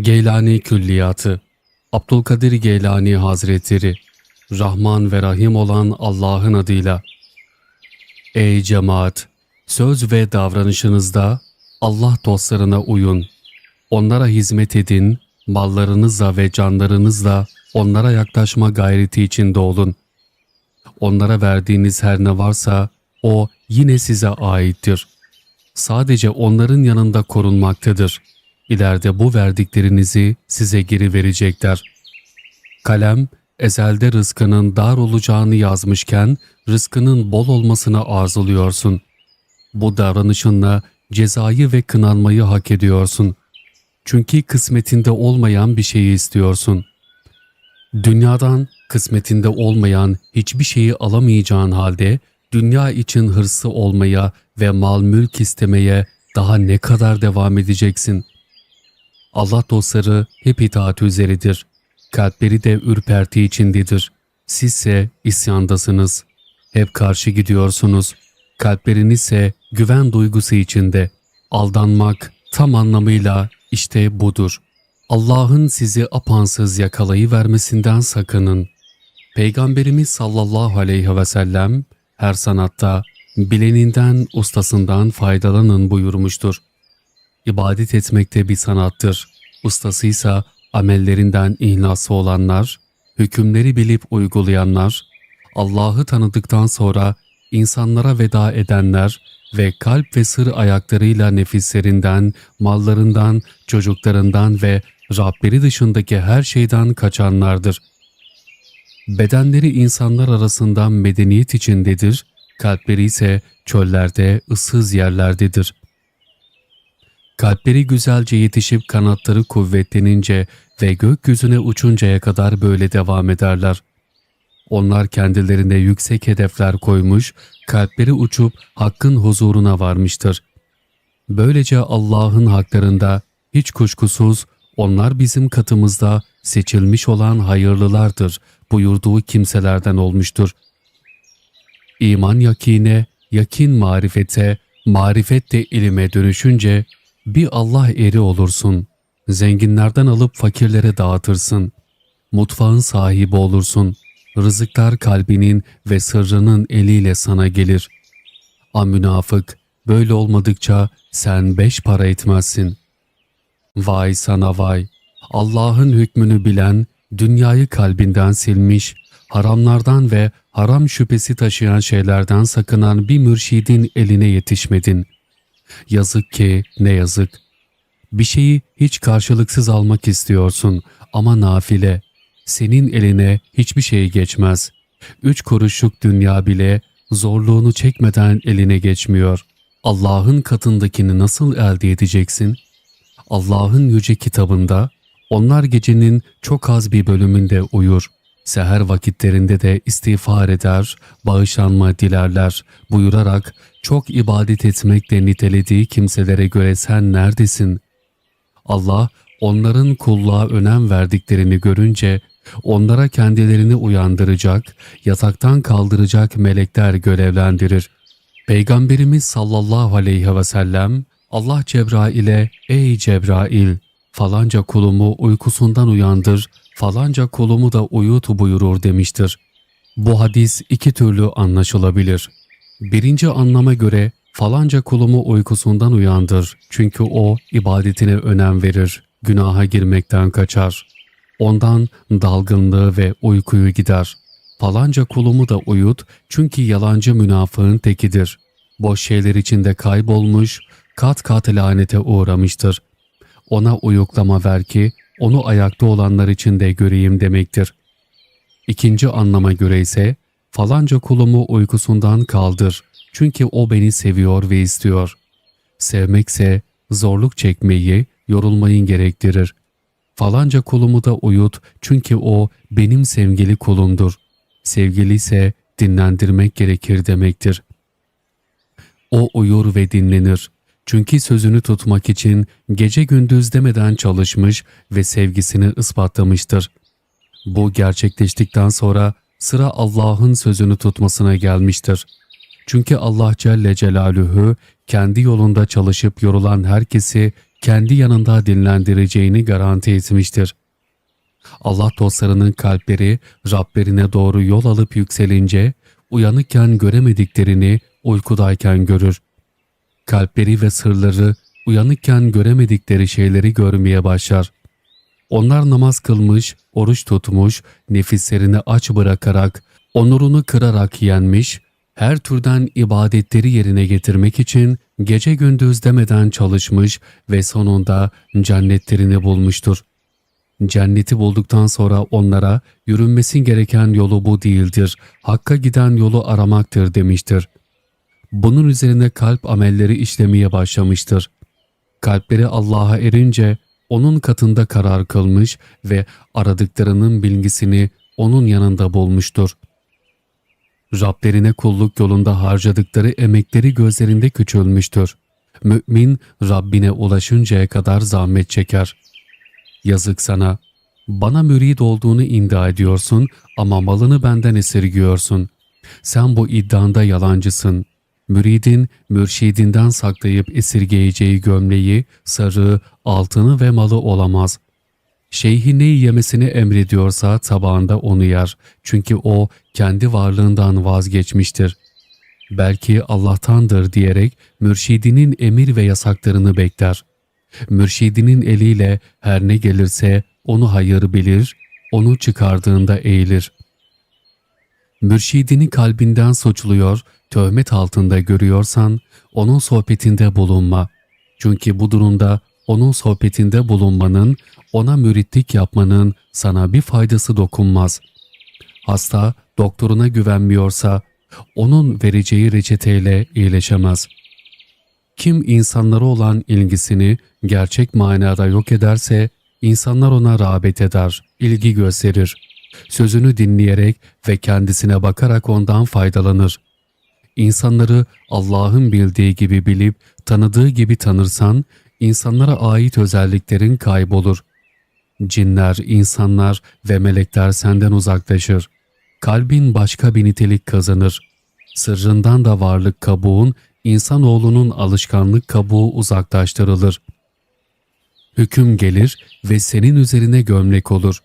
Geylani Külliyatı Abdülkadir Geylani Hazretleri Rahman ve Rahim olan Allah'ın adıyla Ey cemaat! Söz ve davranışınızda Allah dostlarına uyun. Onlara hizmet edin, mallarınızla ve canlarınızla onlara yaklaşma gayreti içinde olun. Onlara verdiğiniz her ne varsa o yine size aittir. Sadece onların yanında korunmaktadır. İleride bu verdiklerinizi size geri verecekler. Kalem, ezelde rızkının dar olacağını yazmışken rızkının bol olmasını arzuluyorsun. Bu davranışınla cezayı ve kınanmayı hak ediyorsun. Çünkü kısmetinde olmayan bir şeyi istiyorsun. Dünyadan kısmetinde olmayan hiçbir şeyi alamayacağın halde dünya için hırsı olmaya ve mal mülk istemeye daha ne kadar devam edeceksin? Allah dostları hep itaat üzeridir. Kalpleri de ürperti içindedir. Sizse isyandasınız. Hep karşı gidiyorsunuz. Kalpleriniz ise güven duygusu içinde. Aldanmak tam anlamıyla işte budur. Allah'ın sizi apansız yakalayıvermesinden sakının. Peygamberimiz sallallahu aleyhi ve sellem her sanatta bileninden ustasından faydalanın buyurmuştur. İbadet etmekte bir sanattır. Ustasıysa amellerinden ihlaslı olanlar, hükümleri bilip uygulayanlar, Allah'ı tanıdıktan sonra insanlara veda edenler ve kalp ve sır ayaklarıyla nefislerinden, mallarından, çocuklarından ve Rableri dışındaki her şeyden kaçanlardır. Bedenleri insanlar arasından medeniyet içindedir, kalpleri ise çöllerde, ıssız yerlerdedir. Kalpleri güzelce yetişip kanatları kuvvetlenince ve gökyüzüne uçuncaya kadar böyle devam ederler. Onlar kendilerine yüksek hedefler koymuş, kalpleri uçup Hakk'ın huzuruna varmıştır. Böylece Allah'ın haklarında hiç kuşkusuz onlar bizim katımızda seçilmiş olan hayırlılardır buyurduğu kimselerden olmuştur. İman yakine, yakin marifete, marifet de ilime dönüşünce bir Allah eri olursun. Zenginlerden alıp fakirlere dağıtırsın. Mutfağın sahibi olursun. Rızıklar kalbinin ve sırrının eliyle sana gelir. A münafık, böyle olmadıkça sen beş para etmezsin. Vay sana vay! Allah'ın hükmünü bilen, dünyayı kalbinden silmiş, haramlardan ve haram şüphesi taşıyan şeylerden sakınan bir mürşidin eline yetişmedin. Yazık ki ne yazık. Bir şeyi hiç karşılıksız almak istiyorsun ama nafile. Senin eline hiçbir şey geçmez. Üç kuruşluk dünya bile zorluğunu çekmeden eline geçmiyor. Allah'ın katındakini nasıl elde edeceksin? Allah'ın yüce kitabında onlar gecenin çok az bir bölümünde uyur. Seher vakitlerinde de istiğfar eder, bağışlanma dilerler buyurarak çok ibadet etmekle nitelediği kimselere göre sen neredesin? Allah onların kulluğa önem verdiklerini görünce onlara kendilerini uyandıracak, yataktan kaldıracak melekler görevlendirir. Peygamberimiz sallallahu aleyhi ve sellem Allah Cebrail'e ''Ey Cebrail, falanca kulumu uykusundan uyandır, falanca kulumu da uyut buyurur demiştir. Bu hadis iki türlü anlaşılabilir. Birinci anlama göre falanca kulumu uykusundan uyandır çünkü o ibadetine önem verir, günaha girmekten kaçar. Ondan dalgınlığı ve uykuyu gider. Falanca kulumu da uyut çünkü yalancı münafığın tekidir. Boş şeyler içinde kaybolmuş, kat kat lanete uğramıştır. Ona uyuklama ver ki onu ayakta olanlar içinde göreyim demektir. İkinci anlama göre ise falanca kulumu uykusundan kaldır çünkü o beni seviyor ve istiyor. Sevmekse zorluk çekmeyi, yorulmayı gerektirir. Falanca kulumu da uyut çünkü o benim sevgili kulumdur. Sevgili ise dinlendirmek gerekir demektir. O uyur ve dinlenir. Çünkü sözünü tutmak için gece gündüz demeden çalışmış ve sevgisini ispatlamıştır. Bu gerçekleştikten sonra sıra Allah'ın sözünü tutmasına gelmiştir. Çünkü Allah Celle Celaluhu kendi yolunda çalışıp yorulan herkesi kendi yanında dinlendireceğini garanti etmiştir. Allah dostlarının kalpleri Rablerine doğru yol alıp yükselince uyanıkken göremediklerini uykudayken görür. Kalpleri ve sırları uyanıkken göremedikleri şeyleri görmeye başlar. Onlar namaz kılmış, oruç tutmuş, nefislerini aç bırakarak, onurunu kırarak yenmiş, her türden ibadetleri yerine getirmek için gece gündüz demeden çalışmış ve sonunda cennetlerini bulmuştur. Cenneti bulduktan sonra onlara yürünmesin gereken yolu bu değildir, Hakka giden yolu aramaktır demiştir. Bunun üzerine kalp amelleri işlemeye başlamıştır. Kalpleri Allah'a erince onun katında karar kılmış ve aradıklarının bilgisini onun yanında bulmuştur. Rablerine kulluk yolunda harcadıkları emekleri gözlerinde küçülmüştür. Mümin Rabbine ulaşıncaya kadar zahmet çeker. Yazık sana, bana mürid olduğunu iddia ediyorsun ama malını benden esirgiyorsun. Sen bu iddianda yalancısın. Müridin, mürşidinden saklayıp esirgeyeceği gömleği, sarığı, altını ve malı olamaz. Şeyhi neyi yemesini emrediyorsa tabağında onu yer. Çünkü o kendi varlığından vazgeçmiştir. Belki Allah'tandır diyerek mürşidinin emir ve yasaklarını bekler. Mürşidinin eliyle her ne gelirse onu hayır bilir, onu çıkardığında eğilir. Mürşidini kalbinden suçluyor, töhmet altında görüyorsan onun sohbetinde bulunma. Çünkü bu durumda onun sohbetinde bulunmanın, ona müritlik yapmanın sana bir faydası dokunmaz. Hasta doktoruna güvenmiyorsa onun vereceği reçeteyle iyileşemez. Kim insanlara olan ilgisini gerçek manada yok ederse insanlar ona rağbet eder, ilgi gösterir. Sözünü dinleyerek ve kendisine bakarak ondan faydalanır. İnsanları Allah'ın bildiği gibi bilip tanıdığı gibi tanırsan insanlara ait özelliklerin kaybolur. Cinler, insanlar ve melekler senden uzaklaşır. Kalbin başka bir nitelik kazanır. Sırrından da varlık kabuğun, insanoğlunun alışkanlık kabuğu uzaklaştırılır. Hüküm gelir ve senin üzerine gömlek olur.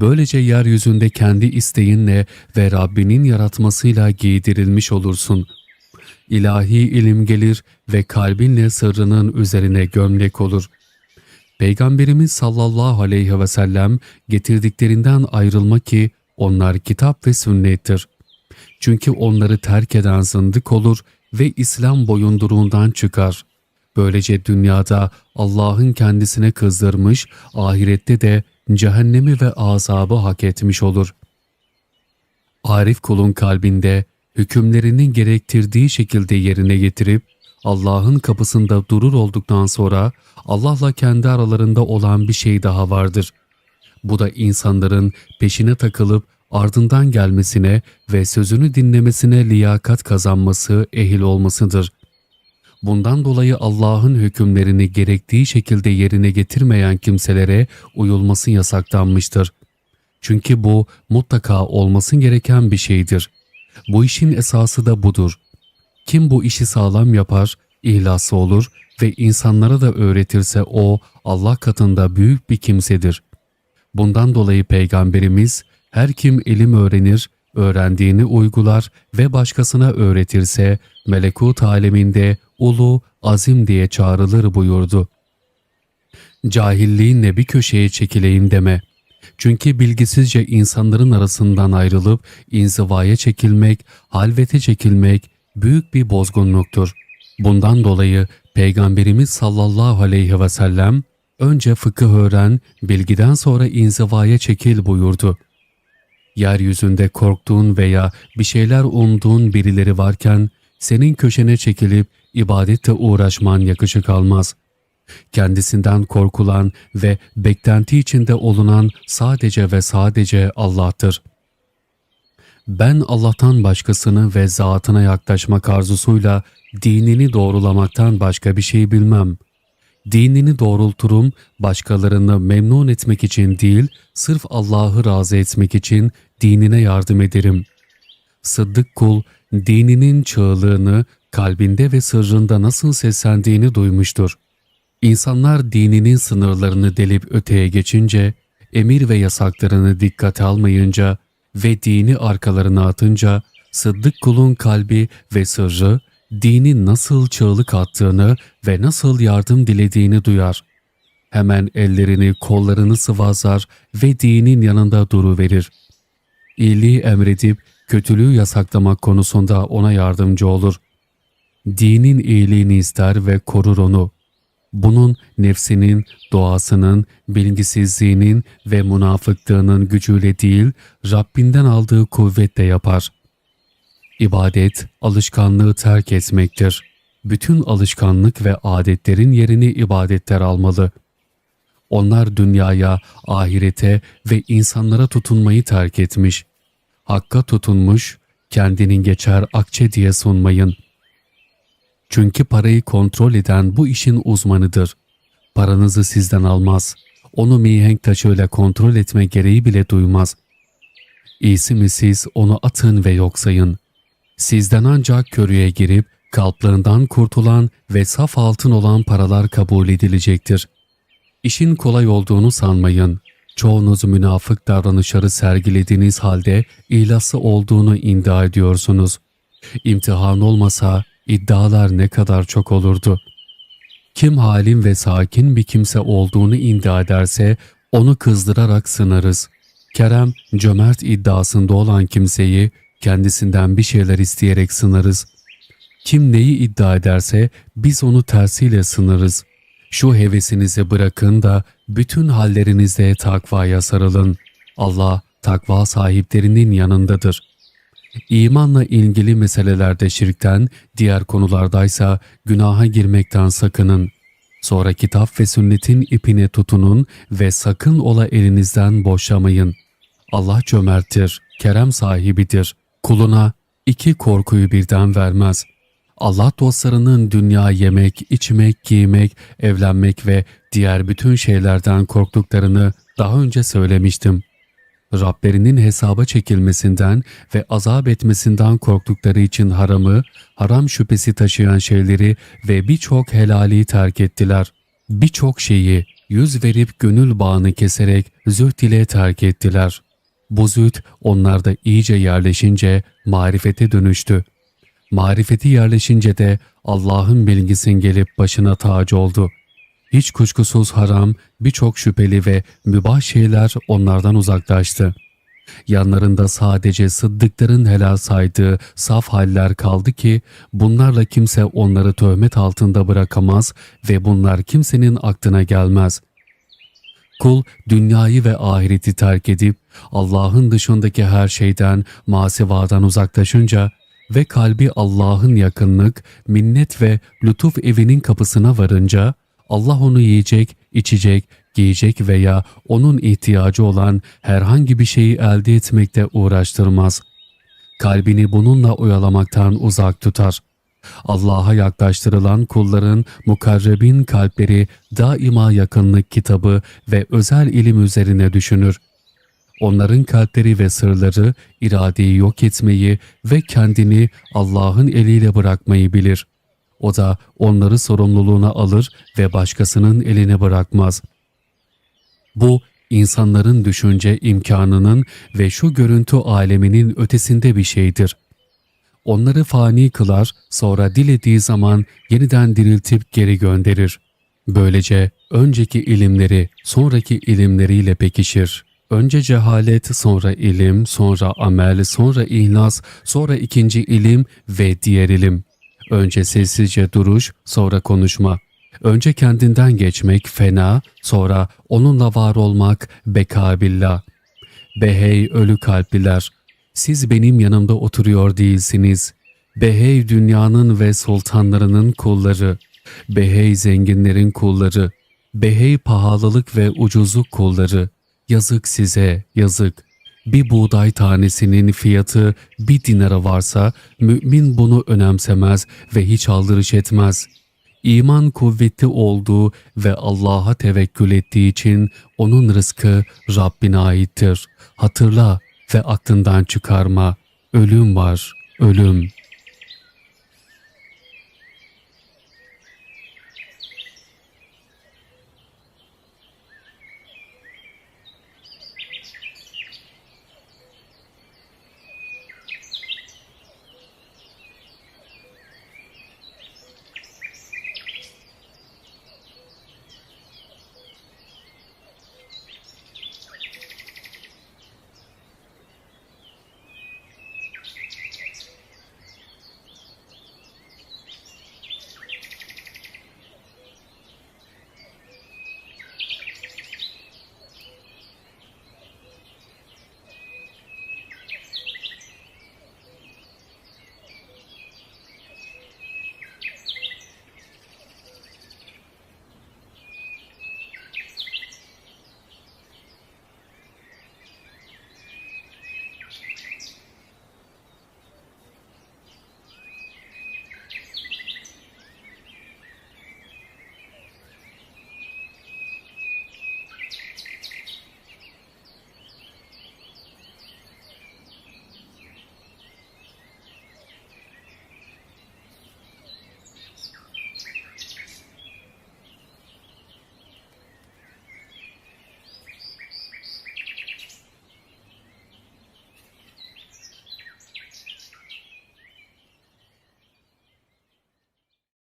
Böylece yeryüzünde kendi isteğinle ve Rabbinin yaratmasıyla giydirilmiş olursun. İlahi ilim gelir ve kalbinle sırrının üzerine gömlek olur. Peygamberimiz sallallahu aleyhi ve sellem getirdiklerinden ayrılma ki onlar kitap ve sünnettir. Çünkü onları terk eden zındık olur ve İslam boyunduruğundan çıkar. Böylece dünyada Allah'ın kendisine kızdırmış, ahirette de cehennemi ve azabı hak etmiş olur. Arif kulun kalbinde hükümlerini gerektirdiği şekilde yerine getirip Allah'ın kapısında durur olduktan sonra Allah'la kendi aralarında olan bir şey daha vardır. Bu da insanların peşine takılıp ardından gelmesine ve sözünü dinlemesine liyakat kazanması, ehil olmasıdır. Bundan dolayı Allah'ın hükümlerini gerektiği şekilde yerine getirmeyen kimselere uyulması yasaklanmıştır. Çünkü bu mutlaka olması gereken bir şeydir. Bu işin esası da budur. Kim bu işi sağlam yapar, ihlaslı olur ve insanlara da öğretirse o Allah katında büyük bir kimsedir. Bundan dolayı Peygamberimiz her kim ilim öğrenir, öğrendiğini uygular ve başkasına öğretirse melekut aleminde ulu, azim diye çağrılır buyurdu. Cahilliğinle bir köşeye çekileyim deme. Çünkü bilgisizce insanların arasından ayrılıp inzivaya çekilmek, halvete çekilmek büyük bir bozgunluktur. Bundan dolayı Peygamberimiz sallallahu aleyhi ve sellem önce fıkıh öğren, bilgiden sonra inzivaya çekil buyurdu. Yeryüzünde korktuğun veya bir şeyler umduğun birileri varken senin köşene çekilip ibadette uğraşman yakışık almaz. Kendisinden korkulan ve beklenti içinde olunan sadece ve sadece Allah'tır. Ben Allah'tan başkasını ve zatına yaklaşmak arzusuyla dinini doğrulamaktan başka bir şey bilmem. Dinini doğrulturum, başkalarını memnun etmek için değil, sırf Allah'ı razı etmek için dinine yardım ederim. Sıddık kul, dininin çığlığını kalbinde ve sırrında nasıl seslendiğini duymuştur. İnsanlar dininin sınırlarını delip öteye geçince, emir ve yasaklarını dikkate almayınca ve dini arkalarına atınca, Sıddık kulun kalbi ve sırrı, dinin nasıl çığlık attığını ve nasıl yardım dilediğini duyar. Hemen ellerini kollarını sıvazlar ve dinin yanında duruverir. İyiliği emredip kötülüğü yasaklamak konusunda ona yardımcı olur. Dinin iyiliğini ister ve korur onu. Bunun nefsinin, doğasının, bilgisizliğinin ve münafıklığının gücüyle değil, Rabbinden aldığı kuvvetle yapar. İbadet, alışkanlığı terk etmektir. Bütün alışkanlık ve adetlerin yerini ibadetler almalı. Onlar dünyaya, ahirete ve insanlara tutunmayı terk etmiş. Hakka tutunmuş, kendinin geçer akçe diye sunmayın. Çünkü parayı kontrol eden bu işin uzmanıdır. Paranızı sizden almaz. Onu mihenk taşıyla kontrol etme gereği bile duymaz. İyisi mi siz onu atın ve yok sayın. Sizden ancak körüye girip kalplarından kurtulan ve saf altın olan paralar kabul edilecektir. İşin kolay olduğunu sanmayın. Çoğunuz münafık davranışları sergilediğiniz halde ilası olduğunu iddia ediyorsunuz. İmtihan olmasa iddialar ne kadar çok olurdu. Kim halim ve sakin bir kimse olduğunu iddia ederse onu kızdırarak sınarız. Kerem, cömert iddiasında olan kimseyi kendisinden bir şeyler isteyerek sınarız. Kim neyi iddia ederse biz onu tersiyle sınırız. Şu hevesinizi bırakın da bütün hallerinizde takvaya sarılın. Allah takva sahiplerinin yanındadır. İmanla ilgili meselelerde şirkten, diğer konulardaysa günaha girmekten sakının. Sonra kitap ve sünnetin ipine tutunun ve sakın ola elinizden boşamayın. Allah cömerttir, kerem sahibidir. Kuluna iki korkuyu birden vermez. Allah dostlarının dünya yemek, içmek, giymek, evlenmek ve diğer bütün şeylerden korktuklarını daha önce söylemiştim. Rablerinin hesaba çekilmesinden ve azap etmesinden korktukları için haramı, haram şüphesi taşıyan şeyleri ve birçok helali terk ettiler. Birçok şeyi yüz verip gönül bağını keserek zühd ile terk ettiler. Bu zühd onlarda iyice yerleşince marifete dönüştü. Marifeti yerleşince de Allah'ın bilgisin gelip başına tac oldu. Hiç kuşkusuz haram, birçok şüpheli ve mübah şeyler onlardan uzaklaştı. Yanlarında sadece sıddıkların helal saydığı saf haller kaldı ki bunlarla kimse onları töhmet altında bırakamaz ve bunlar kimsenin aklına gelmez. Kul dünyayı ve ahireti terk edip Allah'ın dışındaki her şeyden, masivadan uzaklaşınca ve kalbi Allah'ın yakınlık, minnet ve lütuf evinin kapısına varınca Allah onu yiyecek, içecek, giyecek veya onun ihtiyacı olan herhangi bir şeyi elde etmekte uğraştırmaz. Kalbini bununla oyalamaktan uzak tutar. Allah'a yaklaştırılan kulların mukarrebin kalpleri daima yakınlık kitabı ve özel ilim üzerine düşünür. Onların kalpleri ve sırları iradeyi yok etmeyi ve kendini Allah'ın eliyle bırakmayı bilir. O da onları sorumluluğuna alır ve başkasının eline bırakmaz. Bu insanların düşünce imkanının ve şu görüntü aleminin ötesinde bir şeydir. Onları fani kılar, sonra dilediği zaman yeniden diriltip geri gönderir. Böylece önceki ilimleri sonraki ilimleriyle pekişir. Önce cehalet, sonra ilim, sonra amel, sonra ihlas, sonra ikinci ilim ve diğer ilim. Önce sessizce duruş, sonra konuşma. Önce kendinden geçmek fena, sonra onunla var olmak bekabillah. Behey ölü kalpliler, siz benim yanımda oturuyor değilsiniz. Behey dünyanın ve sultanlarının kulları. Behey zenginlerin kulları. Behey pahalılık ve ucuzluk kulları. Yazık size, yazık. Bir buğday tanesinin fiyatı bir dinara varsa mümin bunu önemsemez ve hiç aldırış etmez. İman kuvvetli olduğu ve Allah'a tevekkül ettiği için onun rızkı Rabbine aittir. Hatırla ve aklından çıkarma. Ölüm var, ölüm.